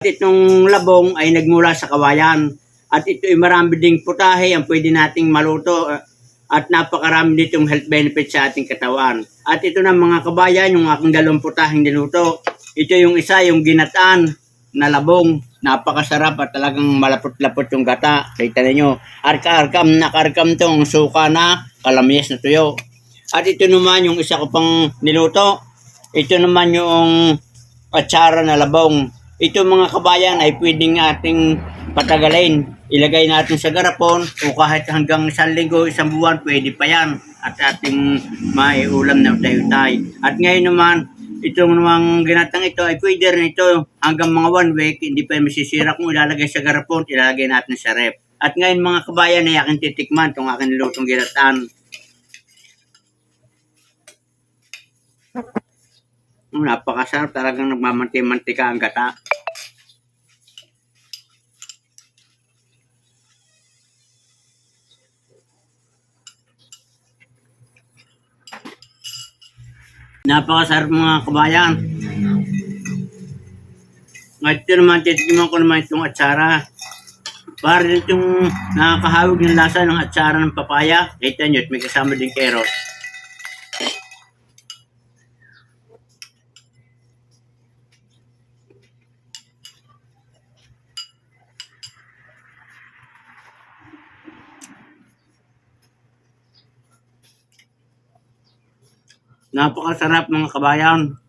Itong labong ay nagmula sa kawayan. At ito ay marami ding putahe ang pwede nating maluto uh, at napakarami ditong health benefits sa ating katawan. At ito na mga kabayan, yung aking dalawang putaheng niluto. Ito yung isa, yung ginataan na labong. Napakasarap at talagang malapot-lapot yung gata. Kita ninyo, arka-arkam na karkam tong suka na kalamyas na tuyo. At ito naman yung isa ko pang niluto. Ito naman yung atsara na labong. Ito mga kabayan ay pwedeng ating patagalin. Ilagay natin sa garapon o kahit hanggang isang linggo, isang buwan, pwede pa yan. At ating maiulam na utay-utay. At ngayon naman, itong namang ginatang ito ay pwede rin ito hanggang mga one week, hindi pa masisira kung ilalagay sa garapon, ilalagay natin sa rep. At ngayon mga kabayan ay aking titikman itong aking nilutong ginataan. Napakasarap talagang nagmamanti-mantika ang gata. Napakasarap mga kabayan. Ngayon naman, titigman ko naman itong atsara. Para itong nakakahawig ng lasa ng atsara ng papaya. Kita nyo, may kasama din carrot. Napakasarap mga kabayan.